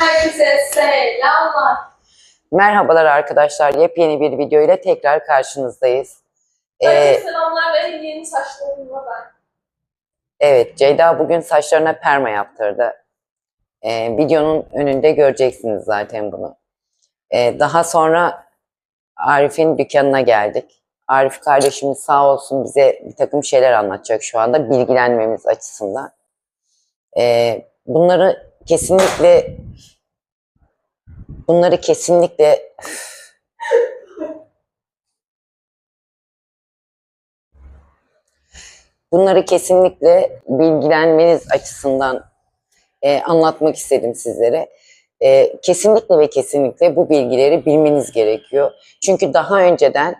Herkese selamlar. Merhabalar arkadaşlar. Yepyeni bir video ile tekrar karşınızdayız. Ee, Herkese selamlar ve yeni saçlarımla ben. evet, Ceyda bugün saçlarına perma yaptırdı. Ee, videonun önünde göreceksiniz zaten bunu. Ee, daha sonra Arif'in dükkanına geldik. Arif kardeşimiz sağ olsun bize bir takım şeyler anlatacak şu anda bilgilenmemiz açısından. Ee, bunları kesinlikle bunları kesinlikle Bunları kesinlikle bilgilenmeniz açısından e, anlatmak istedim sizlere. E, kesinlikle ve kesinlikle bu bilgileri bilmeniz gerekiyor. Çünkü daha önceden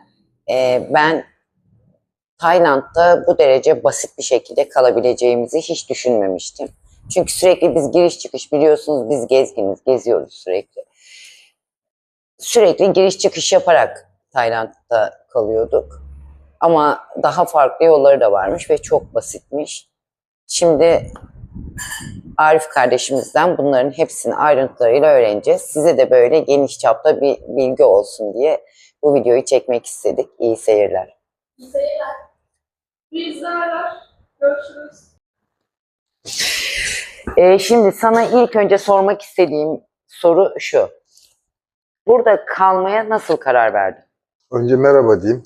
e, ben Tayland'da bu derece basit bir şekilde kalabileceğimizi hiç düşünmemiştim. Çünkü sürekli biz giriş çıkış biliyorsunuz biz gezginiz, geziyoruz sürekli. Sürekli giriş çıkış yaparak Tayland'da kalıyorduk. Ama daha farklı yolları da varmış ve çok basitmiş. Şimdi Arif kardeşimizden bunların hepsini ayrıntılarıyla öğreneceğiz. Size de böyle geniş çapta bir bilgi olsun diye bu videoyu çekmek istedik. İyi seyirler. İyi seyirler. Bizlerler. Görüşürüz. Ee, şimdi sana ilk önce sormak istediğim soru şu. Burada kalmaya nasıl karar verdin? Önce merhaba diyeyim.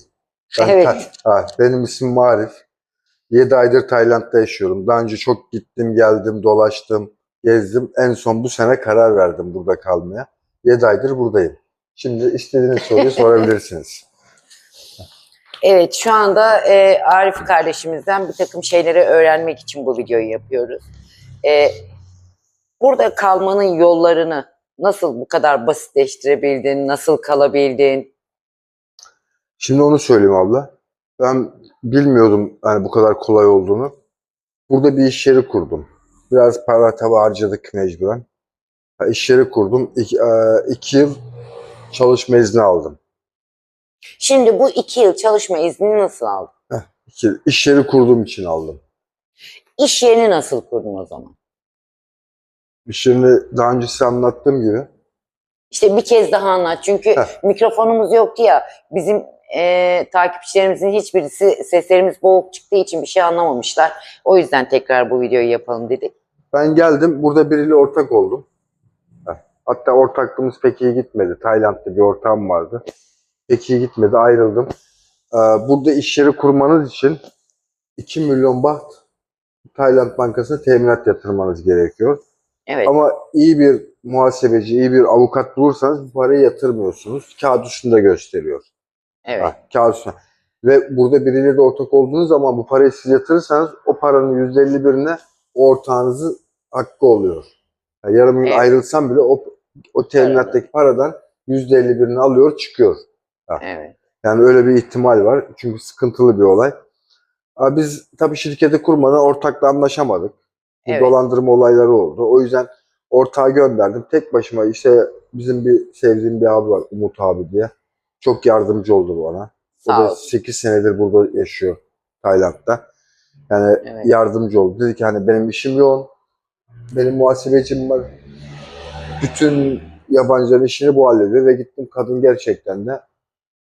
Ben Evet. Ha, benim ismim Marif. 7 aydır Tayland'da yaşıyorum. Daha önce çok gittim, geldim, dolaştım, gezdim. En son bu sene karar verdim burada kalmaya. 7 aydır buradayım. Şimdi istediğiniz soruyu sorabilirsiniz. Evet, şu anda e, Arif kardeşimizden bir takım şeyleri öğrenmek için bu videoyu yapıyoruz. E, burada kalmanın yollarını nasıl bu kadar basitleştirebildin, nasıl kalabildin? Şimdi onu söyleyeyim abla. Ben bilmiyordum yani bu kadar kolay olduğunu. Burada bir iş yeri kurdum. Biraz para tabi harcadık mecburen. İş yeri kurdum. İki, e, iki yıl çalışma izni aldım. Şimdi bu iki yıl çalışma iznini nasıl aldın? İki, iş yeri kurduğum için aldım. İş yerini nasıl kurdun o zaman? İş yerini daha önce size anlattığım gibi İşte bir kez daha anlat. Çünkü Heh. mikrofonumuz yoktu ya. Bizim e, takipçilerimizin hiçbirisi seslerimiz boğuk çıktığı için bir şey anlamamışlar. O yüzden tekrar bu videoyu yapalım dedik. Ben geldim, burada biriyle ortak oldum. Heh. Hatta ortaklığımız pek iyi gitmedi. Tayland'da bir ortağım vardı. Pek iyi gitmedi, ayrıldım. Ee, burada iş yeri kurmanız için 2 milyon baht Tayland Bankası'na teminat yatırmanız gerekiyor. Evet. Ama iyi bir muhasebeci, iyi bir avukat bulursanız bu parayı yatırmıyorsunuz. Kağıt üstünde gösteriyor. evet. Ha, kağıt üstünde. Ve burada biriyle de ortak olduğunuz zaman bu parayı siz yatırırsanız o paranın %51'ine o ortağınızın hakkı oluyor. Yani yarım yıl Evet. ayrılsam bile o, o teminattaki paradan %51'ini alıyor çıkıyor. Evet. Yani öyle bir ihtimal var. Çünkü sıkıntılı bir olay. Ama biz tabii şirketi kurmadan ortakla anlaşamadık. Bir Evet. dolandırma olayları oldu. O yüzden ortağı gönderdim. Tek başıma işte bizim bir sevdiğim bir abi var Umut abi diye. Çok yardımcı oldu bana. O Sağ da ol. 8 senedir burada yaşıyor Tayland'da. Yani Evet. yardımcı oldu. Dedi ki hani benim işim yoğun. Benim muhasebecim var. Bütün yabancıların işini bu hallediyor ve gittim kadın gerçekten de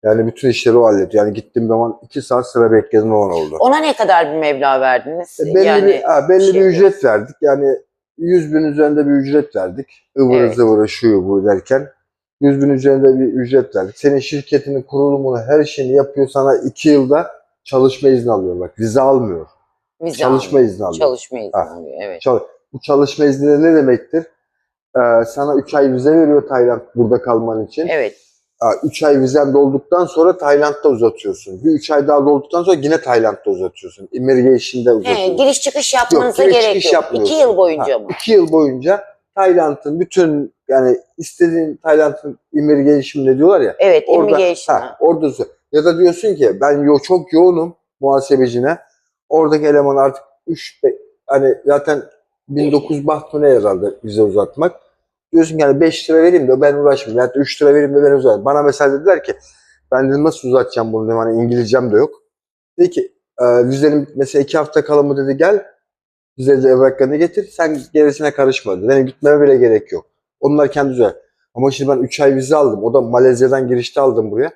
yani bütün işleri o hallediyor. Yani gittiğim zaman 2 saat sıra bekledim o an oldu. Ona ne kadar bir meblağ verdiniz? E, belli yani bir, ha, belli şey- bir ücret verdik. Yani 100 bin üzerinde bir ücret verdik. Ivırı Evet. zıvırı şu bu derken 100 bin üzerinde bir ücret verdik. Senin şirketinin kurulumunu her şeyini yapıyor sana 2 yılda çalışma izni alıyor. Bak vize almıyor. vize çalışma izni alıyor. Çalışma izni Ha. alıyor. Evet. Çal- bu çalışma izni ne demektir? Ee, sana 3 ay vize veriyor Tayland burada kalman için. Evet. 3 ay vizen dolduktan sonra Tayland'da uzatıyorsun. Bir 3 ay daha dolduktan sonra yine Tayland'da uzatıyorsun. Immigration'da He, uzatıyorsun. giriş çıkış yapmanıza Yok, giriş gerek çıkış yok. yapmıyorsun. İki yıl boyunca Ha, mı? iki yıl boyunca Tayland'ın bütün yani istediğin Tayland'ın immigration ne diyorlar ya. Evet, Orada, ha, orada ya da diyorsun ki ben yo, çok yoğunum muhasebecine. Oradaki eleman artık 3 hani zaten 1900 baht mı ne herhalde vize uzatmak. Diyorsun ki hani 5 lira vereyim de ben uğraşmayayım. Ya da 3 lira vereyim de ben uzatayım. Bana mesela dediler ki ben dedim nasıl uzatacağım bunu dedim hani İngilizcem de yok. Dedi ki e, vizenin mesela 2 hafta kala mı dedi gel Bize de evraklarını getir. Sen gerisine karışma dedi. Benim gitmeme bile gerek yok. Onlar kendi düzel. Ama şimdi ben 3 ay vize aldım. O da Malezya'dan girişte aldım buraya.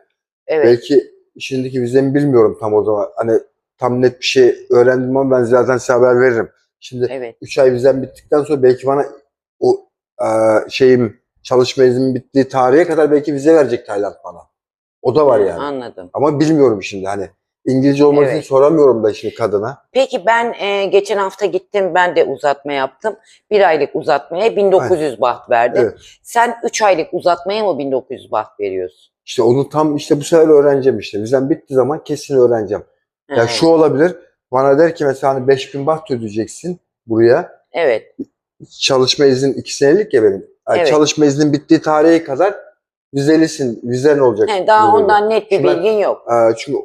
Evet. Belki şimdiki vizemi bilmiyorum tam o zaman. Hani tam net bir şey öğrendim ama ben zaten size haber veririm. Şimdi Evet. 3 ay vizem bittikten sonra belki bana e, şeyim çalışma iznimin bittiği tarihe kadar belki vize verecek Tayland bana. O da var yani. Anladım. Ama bilmiyorum şimdi hani İngilizce olması Evet. için soramıyorum da şimdi kadına. Peki ben e, geçen hafta gittim ben de uzatma yaptım. Bir aylık uzatmaya 1900 baht verdim. Evet. Sen 3 aylık uzatmaya mı 1900 baht veriyorsun? İşte onu tam işte bu sefer öğreneceğim işte. Vizem bittiği zaman kesin öğreneceğim. Ya He, şu olabilir. Bana der ki mesela hani 5000 baht ödeyeceksin buraya. Evet. Çalışma iznin 2 senelik ya benim. Yani Evet. Çalışma iznin bittiği tarihe kadar vizelisin. Vizen olacak. He, daha Böyle. ondan net bir ben- bilgin yok. Ee, çünkü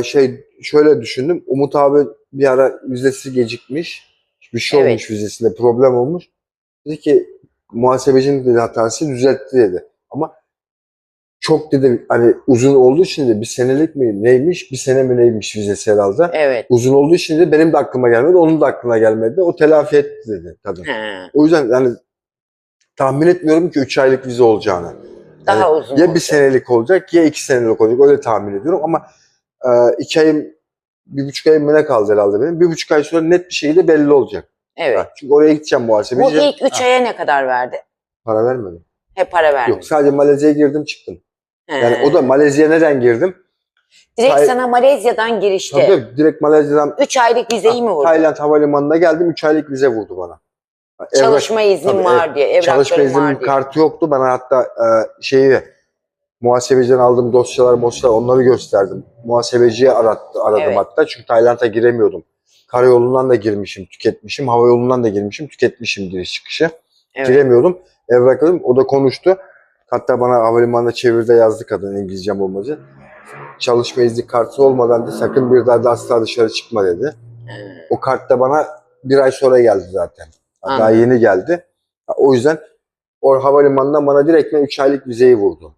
e, şey şöyle düşündüm. Umut abi bir ara vizesi gecikmiş. Bir şey Evet. olmuş vizesinde problem olmuş. Dedi ki muhasebecinin dedi hatası düzeltti dedi. Ama çok dedi hani uzun olduğu için de bir senelik mi neymiş bir sene mi neymiş vizesi herhalde. Evet. Uzun olduğu için de benim de aklıma gelmedi onun da aklına gelmedi. O telafi etti dedi kadın. He, O yüzden yani tahmin etmiyorum ki 3 aylık vize olacağını. daha Yani uzun ya bir olacak. senelik olacak ya iki senelik olacak öyle tahmin ediyorum ama e, iki ayım bir buçuk ayım ne kaldı herhalde benim. Bir buçuk ay sonra net bir şekilde belli olacak. Evet. Ha, Çünkü oraya gideceğim Bu muhasebeci. ilk 3 Ha, aya ne kadar verdi? Para vermedim. He para vermedi. Yok sadece Malezya'ya girdim çıktım. He. Yani o da Malezya'ya neden girdim? Direkt Tay- sana Malezya'dan girişte. Tabii tabii, direkt Malezya'dan 3 aylık vizeyi mi vurdu? Tayland Havalimanı'na geldim. Üç aylık vize vurdu bana. Evrak- Çalışma iznin Tabii, var diye, Çalışma evrakların iznimin var diye. kartı yoktu. Bana hatta e, şeyi muhasebeciden aldığım dosyalar, dosyalar onları gösterdim. Muhasebeciye arattı, aradım Evet. hatta çünkü Tayland'a giremiyordum. Karayolundan da girmişim, tüketmişim. Hava yolundan da girmişim, tüketmişim giriş çıkışı. Evet. Giremiyordum. Evrak aldım. O da konuştu. Hatta bana havalimanında çevirde yazdı kadın İngilizcem olmacı. Çalışma izni kartı olmadan da sakın bir daha da asla dışarı çıkma dedi. O kart da bana bir ay sonra geldi zaten. Daha Anladım. yeni geldi. O yüzden o havalimanından bana direkt 3 aylık vizeyi vurdu.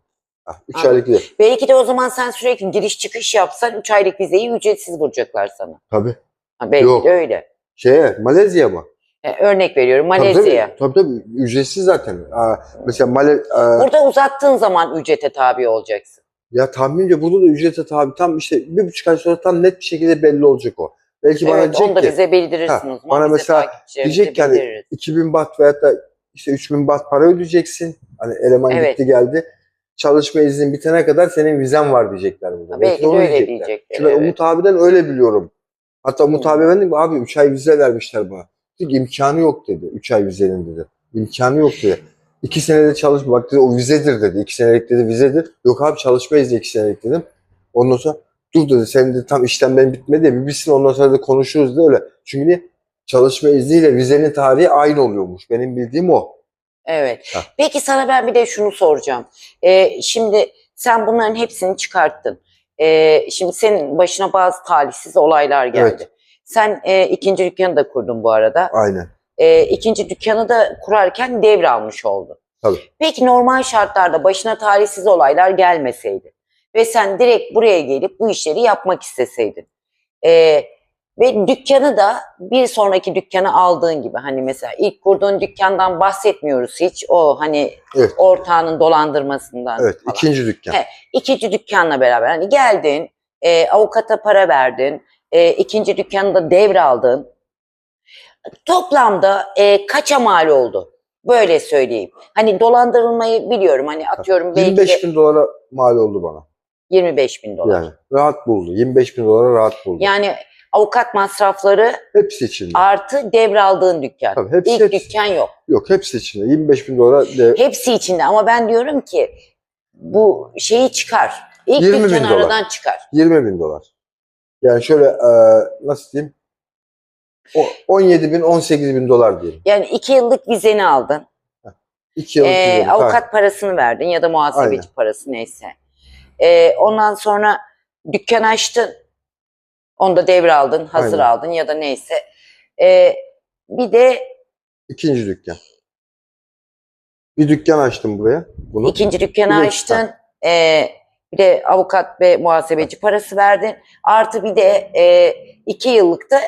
3 Anladım. aylık vize. Belki de o zaman sen sürekli giriş çıkış yapsan 3 aylık vizeyi ücretsiz vuracaklar sana. Tabii. Ha, belki Yok. de öyle. Şeye, Malezya mı? E, örnek veriyorum Tabii, Malezya'ya. Tabii tabii. Ücretsiz zaten. Aa, mesela Male, aa, Burada uzattığın zaman ücrete tabi olacaksın. ya tahminimce burada da ücrete tabi. Tam işte bir buçuk ay sonra tam net bir şekilde belli olacak o. Belki bana Evet onu da diyecek ki bize bildirirsin Ha, o zaman. bana Bize mesela takipçilerimize diyecek ki hani bildiririz. 2000 baht veyahut da işte 3000 baht para ödeyeceksin. Hani eleman Evet. gitti geldi. Çalışma iznin bitene kadar senin vizen var diyecekler burada. Belki de onu öyle diyecekler. diyecekler. Çünkü ben evet. Umut abiden öyle biliyorum. Hatta Umut Hı. abi ben dedim abi 3 ay vize vermişler bana. Dedi ki, imkanı yok dedi. 3 ay vizenin dedi. İmkanı yok dedi. 2 senede çalışma. Bak dedi o vizedir dedi. 2 senelik dedi vizedir. Yok abi çalışma izni 2 senelik dedim. Ondan sonra dur dedi senin de tam işlemlerin bitmedi ya bir bitsin ondan sonra da konuşuruz dedi öyle. Çünkü niye? Çalışma izniyle vizenin tarihi aynı oluyormuş. Benim bildiğim o. Evet. Ha. Peki sana ben bir de şunu soracağım. Ee, şimdi sen bunların hepsini çıkarttın. Ee, şimdi senin başına bazı talihsiz olaylar geldi. Evet. Sen e, ikinci dükkanı da kurdun bu arada. Aynen. E, ikinci dükkanı da kurarken devralmış oldun. Tabii. Peki normal şartlarda başına talihsiz olaylar gelmeseydi ve sen direkt buraya gelip bu işleri yapmak isteseydin e, ve dükkanı da bir sonraki dükkanı aldığın gibi hani mesela ilk kurduğun dükkandan bahsetmiyoruz hiç o hani Evet. ortağının dolandırmasından Evet. falan. ikinci dükkan. He. İkinci dükkanla beraber hani geldin, e, avukata para verdin, e, ikinci dükkanı da devraldın. Toplamda e, kaça mal oldu? Böyle söyleyeyim. Hani dolandırılmayı biliyorum. Hani atıyorum belki 25 de bin dolara mal oldu bana. 25 bin dolar. Yani rahat buldu. 25 bin dolara rahat buldu. Yani avukat masrafları Hepsi içinde. artı devraldığın dükkan. Tabii hepsi, İlk hepsi. dükkan yok. Yok hepsi içinde. 25 bin dolara de, Hepsi içinde ama ben diyorum ki bu şeyi çıkar. İlk 20 bin dükkanı dolar. aradan çıkar. 20 bin dolar. Yani şöyle e, nasıl diyeyim? O, 17 bin 18 bin dolar diyelim. Yani iki yıllık vizeni aldın. 2 yıllık Ee, avukat parasını verdin ya da muhasebeci Aynen. parası neyse. Ee, ondan sonra dükkan açtın. Onu da devraldın, hazır Aynen. aldın ya da neyse. Ee, bir de İkinci dükkan. Bir dükkan açtım buraya. Bunu. ikinci dükkanı Bir de- açtın. Ee, bir de avukat ve muhasebeci parası verdin. Artı bir de e, iki yıllık da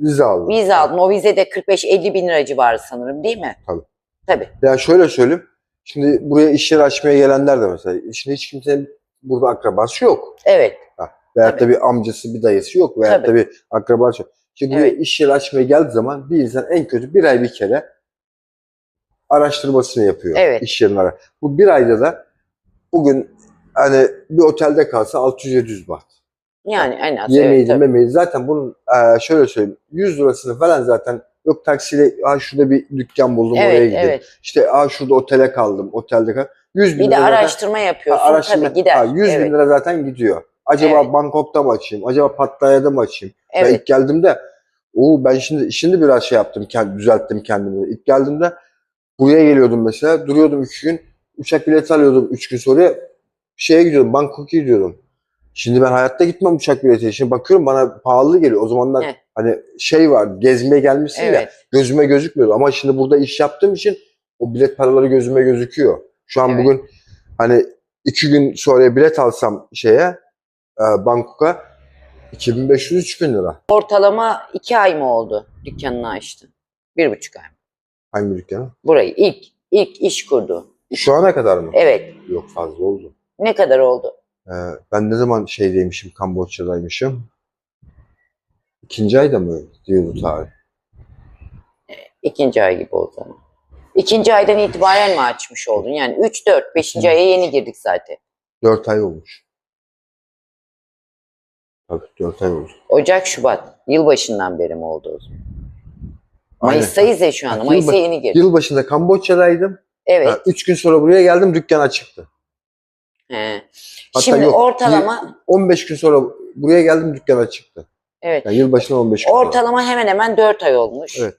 Vize aldım. vize aldın. O vize de 45-50 bin lira civarı sanırım değil mi? Tabii. Tabii. Yani şöyle söyleyeyim. Şimdi buraya iş yeri açmaya gelenler de mesela. Şimdi hiç kimsenin burada akrabası yok. Evet. Veyahut da Tabii. bir amcası, bir dayısı yok. Veyahut da Tabii. bir akrabası yok. Şimdi buraya Evet. iş yeri açmaya geldiği zaman bir insan en kötü bir ay bir kere araştırmasını yapıyor. Evet. İş yerine ara. Bu bir ayda da bugün hani bir otelde kalsa 600-700 baht. Yani en az. Yemeğiydi, evet, memeğiydi. Zaten bunun e, şöyle söyleyeyim. 100 lirasını falan zaten yok taksiyle ha şurada bir dükkan buldum oraya Evet, gideyim. evet. İşte ha şurada otele kaldım, otelde kaldım. 100 bin Bir de lira zaten- araştırma yapıyorsun. Ha, araştırma- Tabii gider. ha, 100 evet. bin lira zaten gidiyor. Acaba Evet. Bangkok'ta mı açayım? Acaba Pattaya'da mı açayım? Ben Evet. ilk geldiğimde o ben şimdi şimdi biraz şey yaptım, kend, düzelttim kendimi. İlk geldiğimde buraya geliyordum mesela, duruyordum 2 gün, uçak bileti alıyordum 3 gün sonra şeye gidiyordum, Bangkok'a gidiyordum. Şimdi ben hayatta gitmem uçak bileti. Şimdi bakıyorum bana pahalı geliyor. O zamanlar Evet. hani şey var, gezmeye gelmişsin ya, Evet. gözüme gözükmüyordu. Ama şimdi burada iş yaptığım için o bilet paraları gözüme gözüküyor. Şu an Evet. bugün hani iki gün sonra bilet alsam şeye e, Bangkok'a 2500-3000 lira. Ortalama iki ay mı oldu dükkanını açtın? Bir buçuk ay mı? Hangi dükkanı? Burayı ilk ilk iş kurdu. Şu ana kadar mı? Evet. Yok fazla oldu. Ne kadar oldu? E, ben ne zaman şeydeymişim, Kamboçya'daymışım? İkinci ayda mı diyordu tarih? İkinci ay gibi oldu ama. İkinci aydan itibaren mi açmış oldun? Yani 3, 4, 5. aya yeni girdik zaten. Dört ay olmuş. Tabii dört ay oldu. Ocak, Şubat. Yılbaşından beri mi oldu o zaman? Mayıs'tayız ya şu anda. Mayıs'a yeni girdik. Yılbaşında Kamboçya'daydım. Evet. Ha, üç gün sonra buraya geldim, dükkan açıktı. He. Hatta Şimdi yok, ortalama 15 gün sonra buraya geldim, dükkan açıktı. evet. Yani yılbaşına 15 gün sonra. Ortalama hemen hemen 4 ay olmuş. Evet.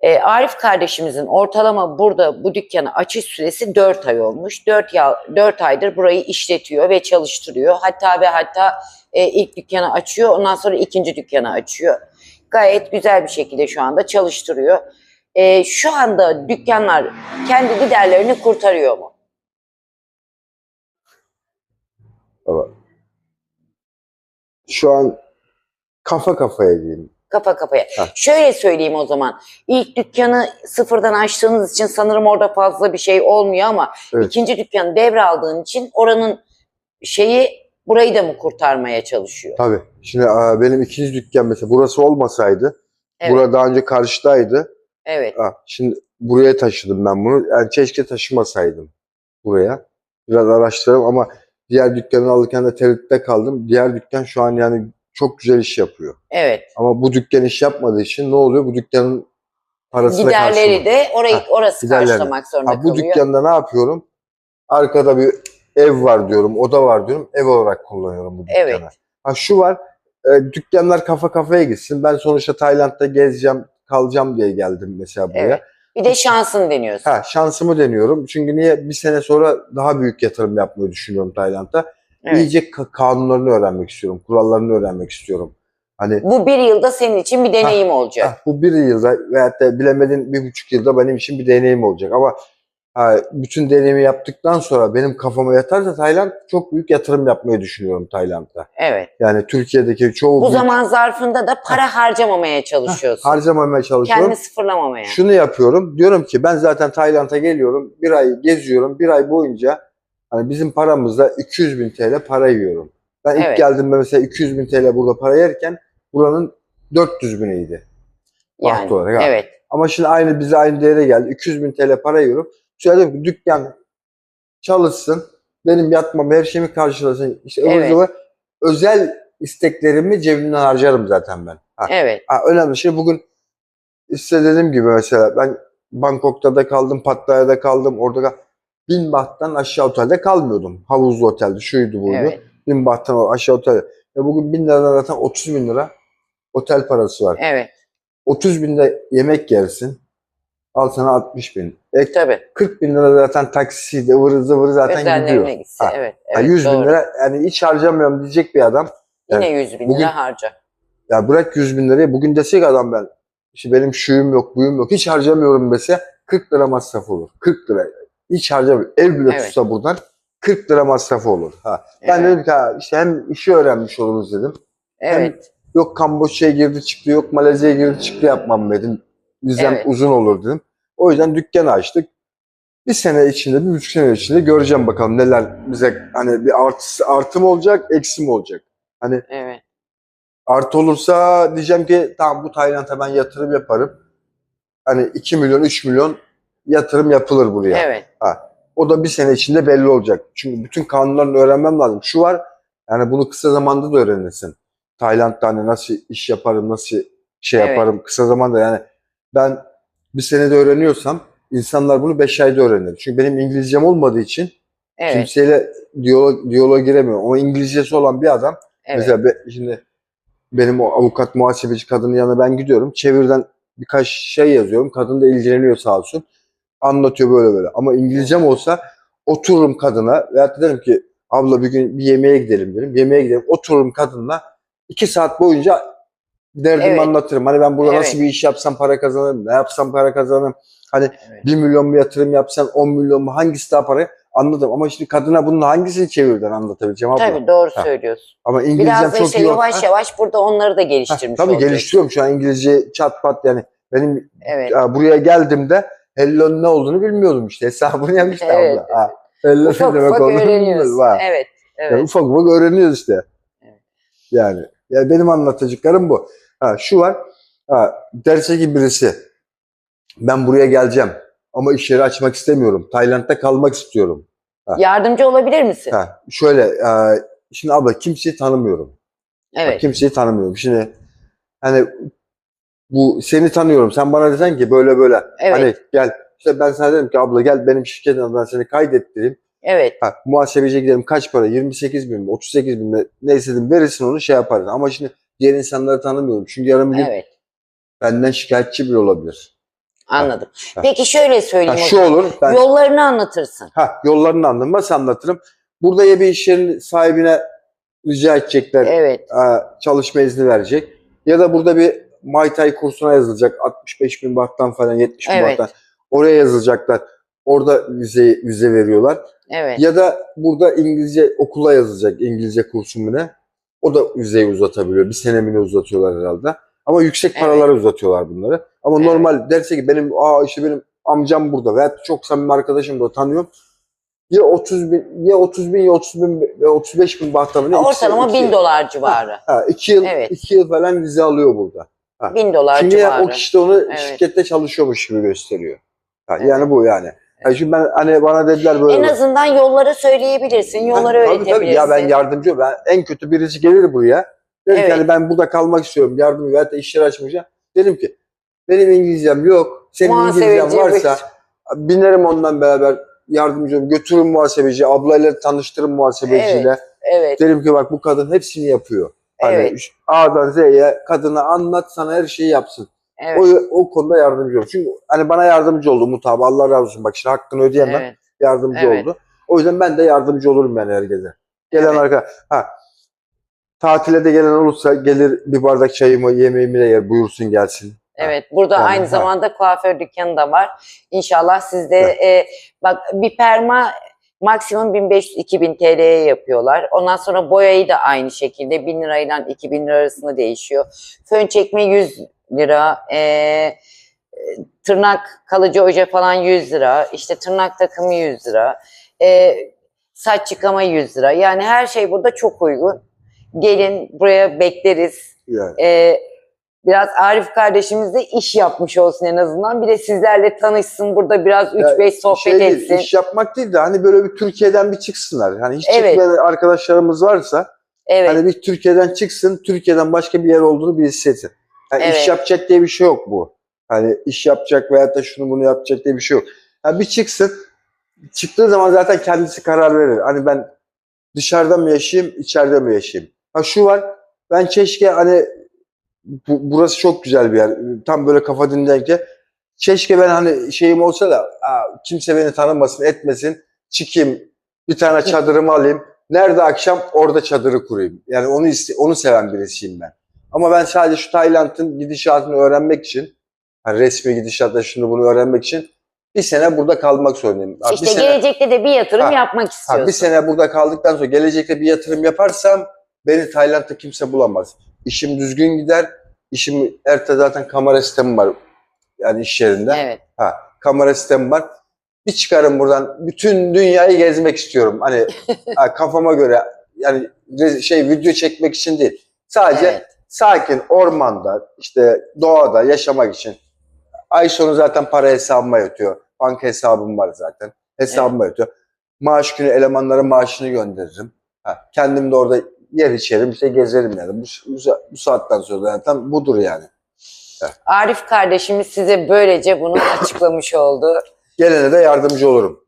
E, Arif kardeşimizin ortalama burada bu dükkanı açış süresi 4 ay olmuş. 4, ya, 4 aydır burayı işletiyor ve çalıştırıyor. Hatta ve hatta e, ilk dükkanı açıyor ondan sonra ikinci dükkanı açıyor. Gayet güzel bir şekilde şu anda çalıştırıyor. E, şu anda dükkanlar kendi giderlerini kurtarıyor mu? Şu an kafa kafaya diyeyim. Kafa kafaya. Ha. Şöyle söyleyeyim o zaman. İlk dükkanı sıfırdan açtığınız için sanırım orada fazla bir şey olmuyor ama Evet. ikinci dükkanı devraldığın için oranın şeyi burayı da mı kurtarmaya çalışıyor? Tabii. Şimdi aa, benim ikinci dükkan mesela burası olmasaydı, Evet. burada daha önce karşıdaydı. Evet. Ha, şimdi buraya taşıdım ben bunu. Yani keşke taşımasaydım buraya. Biraz araştırdım ama diğer dükkanı alırken de tereddütte kaldım. Diğer dükkan şu an yani çok güzel iş yapıyor. Evet. Ama bu dükkan iş yapmadığı için ne oluyor? Bu dükkanın parasına Giderleri karşılık. de orayı Ha, orası giderleri. karşılamak zorunda Ha, bu kalıyor. dükkanda ne yapıyorum? Arkada bir ev var diyorum, oda var diyorum. Ev olarak kullanıyorum bu dükkanı. Evet. Ha şu var, e, dükkanlar kafa kafaya gitsin. Ben sonuçta Tayland'da gezeceğim, kalacağım diye geldim mesela buraya. Evet. Bir de şansın deniyorsun. Ha şansımı deniyorum. Çünkü niye? Bir sene sonra daha büyük yatırım yapmayı düşünüyorum Tayland'da. Evet. İyice ka- kanunlarını öğrenmek istiyorum, kurallarını öğrenmek istiyorum. Hani Bu bir yılda senin için bir deneyim olacak. ha, bu bir yılda veyahut da bilemedin bir buçuk yılda benim için bir deneyim olacak. Ama ha, bütün deneyimi yaptıktan sonra benim kafama yatarsa Tayland çok büyük yatırım yapmayı düşünüyorum Tayland'da. Evet. Yani Türkiye'deki çoğu Bu büyük- zaman zarfında da para harcamamaya çalışıyorsun. harcamamaya çalışıyorum. Kendini sıfırlamamaya. Şunu yapıyorum. Diyorum ki ben zaten Tayland'a geliyorum. Bir ay geziyorum. Bir ay boyunca hani bizim paramızda 200 bin TL para yiyorum. Ben ilk Evet. geldiğimde mesela 200 bin TL burada para yerken buranın 400 biniydi. yani. olarak. Evet. Ama şimdi aynı bize aynı değere geldi. 200 bin TL para yiyorum. Söyledim ki dükkan çalışsın. Benim yatmam her şeyimi karşılasın. İşte Evet. zıvır. özel isteklerimi cebimden harcarım zaten ben. Ha. Evet. Ha, önemli şey bugün işte dediğim gibi mesela ben Bangkok'ta da kaldım, Pattaya'da kaldım. Orada kal- bin bahttan aşağı otelde kalmıyordum. Havuzlu otelde, şuydu buydu. Evet. Bin bahttan aşağı otelde. Ve bugün bin liradan zaten 30 bin lira otel parası var. Evet. 30 binde yemek yersin. Al sana 60 bin. E, Tabii. 40 bin lira zaten taksiydi, ıvırı zıvırı zaten Özellerine gidiyor. gitse. Ha. Evet. Ha, evet 100 bin doğru. lira yani hiç harcamıyorum diyecek bir adam. Yine 100 bin bugün- lira harca. Ya bırak 100 bin lirayı bugün desek adam ben işte benim şuyum yok buyum yok hiç harcamıyorum dese 40 lira masraf olur. 40 lira. Hiç harcamıyorum. Ev bile Evet. tutsa buradan 40 lira masrafı olur. Ha. Ben Evet. dedim ki ha, işte hem işi öğrenmiş oluruz dedim. Evet. Yok Kamboçya'ya girdi çıktı yok Malezya'ya girdi çıktı yapmam dedim. Vizem Evet. uzun olur dedim. O yüzden dükkanı açtık. Bir sene içinde, bir buçuk sene içinde göreceğim bakalım neler bize hani bir artısı, artı mı olacak, eksi mi olacak? Hani Evet. artı olursa diyeceğim ki tamam bu Tayland'a ben yatırım yaparım. Hani 2 milyon, 3 milyon yatırım yapılır buraya. Evet. O da bir sene içinde belli olacak. Çünkü bütün kanunlarını öğrenmem lazım. Şu var, yani bunu kısa zamanda da öğrenirsin. Tayland'da hani nasıl iş yaparım, nasıl şey Evet. yaparım kısa zamanda yani ben bir senede öğreniyorsam insanlar bunu 5 ayda öğrenir. Çünkü benim İngilizcem olmadığı için Evet. kimseyle diyalog, diyaloğa giremiyor. Ama İngilizcesi olan bir adam Evet. mesela be- şimdi benim o avukat muhasebeci kadının yanına ben gidiyorum. Çevirden birkaç şey yazıyorum. Kadın da ilgileniyor sağ olsun. Anlatıyor böyle böyle. Ama İngilizcem olsa otururum kadına veyahut derim ki abla bir gün bir yemeğe gidelim derim. Yemeğe gidelim. Otururum kadınla iki saat boyunca derdimi Evet. anlatırım. Hani ben burada Evet. nasıl bir iş yapsam para kazanırım, ne yapsam para kazanırım. Hani Evet. 1 milyon mu yatırım yapsan 10 milyon mu hangisi daha para anladım. Ama şimdi kadına bunun hangisini çevirden anlatabileceğim abla. Tabii doğru Ha. söylüyorsun. Ama İngilizcem Biraz da çok işte iyi. ol- yavaş Ha, yavaş burada onları da ha, geliştirmiş Tabii olacak. geliştiriyorum şu an İngilizce çat pat yani. Benim Evet. ya, buraya geldiğimde hello'nun ne olduğunu bilmiyordum işte. Hesabını yapmıştı Evet, abla. Ha, hello Ufak ne demek ufak olduğunu öğreniyoruz. Ha. Evet. Yani Evet. ufak ufak öğreniyoruz işte. Evet. Yani, yani benim anlatacaklarım bu. Ha, şu var. Ha, derse ki birisi ben buraya geleceğim ama iş yeri açmak istemiyorum. Tayland'da kalmak istiyorum. Yardımcı olabilir misin? Ha, şöyle e, şimdi abla kimseyi tanımıyorum. Bak, Evet. kimseyi tanımıyorum. Şimdi hani bu seni tanıyorum. Sen bana desen ki böyle böyle Evet. hani gel işte ben sana dedim ki abla gel benim şirketin adına seni kaydettireyim. Evet. Ha, muhasebeciye gidelim kaç para? 28 bin mi? 38 bin mi? Neyse dedim verirsin onu şey yaparız. Ama şimdi diğer insanları tanımıyorum. Çünkü yarın bir gün Evet. benden şikayetçi bile olabilir. Anladım. Ha. Peki şöyle Ha, söyleyeyim. o şu zaman. olur. Ben, Yollarını anlatırsın. ha, yollarını anladım. Nasıl anlatırım? Burada ya bir iş yerinin sahibine rica edecekler. Evet. e, çalışma izni verecek. Ya da burada bir Muay Thai kursuna yazılacak. 65 bin bahttan falan 70 bin Evet. bahttan. Oraya yazılacaklar. Orada vize, vize veriyorlar. Evet. Ya da burada İngilizce okula yazılacak. İngilizce kursu mu ne? O da vizeyi uzatabiliyor. Bir sene mi ne uzatıyorlar herhalde. Ama yüksek Evet. paralara uzatıyorlar bunları. Ama Evet. normal derse ki benim aa işte benim amcam burada veya çok samimi arkadaşım da tanıyorum. Ya 30 bin, ya 30 bin ya 30 bin ve 35 bin bahtamı ne? Ortalama bin dolar civarı. Ha, iki yıl, Evet. iki yıl falan vize alıyor burada. Bin dolar Çünkü ya civarı. o kişi de onu Evet. şirkette çalışıyormuş gibi gösteriyor. Ha, Evet. Yani bu yani. Yani şimdi ben hani bana dediler böyle. En azından yolları söyleyebilirsin, yolları tabii, öğretebilirsin. tabii. Ya ben yardımcı ben en kötü birisi gelir buraya. Dedim Evet. ki hani ben burada kalmak istiyorum. Yardım veya da iş yeri açmayacağım. Dedim ki benim İngilizcem yok. Senin Muhasebeci İngilizcen varsa bir- binerim ondan beraber yardımcı olurum. Götürürüm muhasebeci. Ablayla tanıştırırım muhasebeciyle. Evet, Derim ki bak bu kadın hepsini yapıyor. Hani evet, A'dan Z'ye kadına anlat sana her şeyi yapsın. Evet. O, o konuda yardımcı olur. Çünkü hani bana yardımcı oldu Umut abi. Allah razı olsun. Bak şimdi hakkını ödeyemem. evet. Yardımcı Evet. oldu. O yüzden ben de yardımcı olurum yani herkese. Gelen Evet. arka ha tatile de gelen olursa gelir bir bardak çayımı yemeğimi de yer buyursun gelsin. Evet, burada Yani, aynı ha. zamanda kuaför dükkanı da var. İnşallah siz de e, bak bir perma maksimum 1500-2000 TL'ye yapıyorlar. Ondan sonra boyayı da aynı şekilde 1000 lirayla 2000 lira arasında değişiyor. Fön çekme 100 lira, e, e, tırnak kalıcı oje falan 100 lira, işte tırnak takımı 100 lira, e, saç yıkama 100 lira. Yani her şey burada çok uygun. Gelin buraya bekleriz. Yani. Ee, biraz Arif kardeşimiz de iş yapmış olsun en azından. Bir de sizlerle tanışsın burada biraz 3-5 sohbet şey değil, etsin. iş yapmak değil de hani böyle bir Türkiye'den bir çıksınlar. Hani hiç Evet. çıkmayan arkadaşlarımız varsa evet, hani bir Türkiye'den çıksın, Türkiye'den başka bir yer olduğunu bir hissetsin. Yani Evet. iş yapacak diye bir şey yok bu. Hani iş yapacak veyahut da şunu bunu yapacak diye bir şey yok. Yani bir çıksın, çıktığı zaman zaten kendisi karar verir. Hani ben dışarıda mı yaşayayım, içeride mi yaşayayım? Ha şu var, ben keşke hani bu, burası çok güzel bir yer. Tam böyle kafa dinlerken keşke ben hani şeyim olsa da aa, kimse beni tanımasın, etmesin. Çıkayım, bir tane çadırımı alayım. Nerede akşam orada çadırı kurayım. Yani onu onu seven birisiyim ben. Ama ben sadece şu Tayland'ın gidişatını öğrenmek için, hani resmi gidişatla şunu bunu öğrenmek için bir sene burada kalmak zorundayım. Ha, işte bir sene, gelecekte de bir yatırım Ha, yapmak istiyorsun. ha, bir sene burada kaldıktan sonra gelecekte bir yatırım yaparsam beni Tayland'da kimse bulamaz. İşim düzgün gider. İşim Erte zaten kamera sistemi var yani iş yerinde. Evet, Ha, kamera sistemi var. Bir çıkarım buradan. Bütün dünyayı gezmek istiyorum. Hani ha, kafama göre yani şey video çekmek için değil. Sadece Evet. Sakin ormanda işte doğada yaşamak için. Ay sonu zaten para hesabıma yatıyor. Banka hesabım var zaten. Hesabıma yatıyor. Maaş günü elemanlara maaşını gönderirim. Ha, kendim de orada yer içerim işte gezerim yani. Bu, bu, bu saatten sonra zaten budur yani. Arif kardeşimiz size böylece bunu açıklamış oldu. Gelene de yardımcı olurum.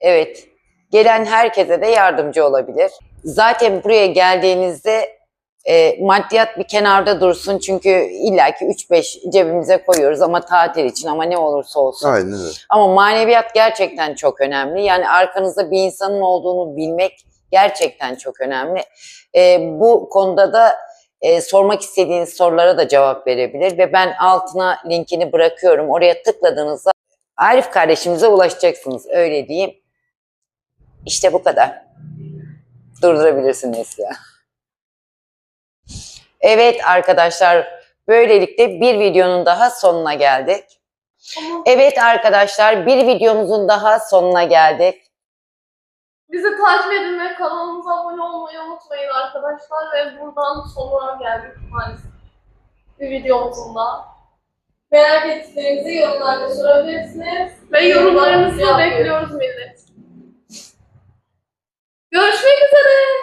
Evet. Gelen herkese de yardımcı olabilir. Zaten buraya geldiğinizde e, maddiyat bir kenarda dursun çünkü illaki 3-5 cebimize koyuyoruz ama tatil için ama ne olursa olsun. Aynen öyle. Ama maneviyat gerçekten çok önemli. Yani arkanızda bir insanın olduğunu bilmek gerçekten çok önemli. E, bu konuda da e, sormak istediğiniz sorulara da cevap verebilir ve ben altına linkini bırakıyorum. Oraya tıkladığınızda Arif kardeşimize ulaşacaksınız. Öyle diyeyim. İşte bu kadar. Durdurabilirsin Neslihan. Evet arkadaşlar, böylelikle bir videonun daha sonuna geldik. Evet arkadaşlar, bir videomuzun daha sonuna geldik. Bizi takip edin ve kanalımıza abone olmayı unutmayın arkadaşlar. Ve buradan sonuna geldik maalesef. Bir videomuzun da. Merak ettiklerinizi yorumlarda sorabilirsiniz. Ve yorumlarınızı bekliyoruz millet. Görüşmek üzere.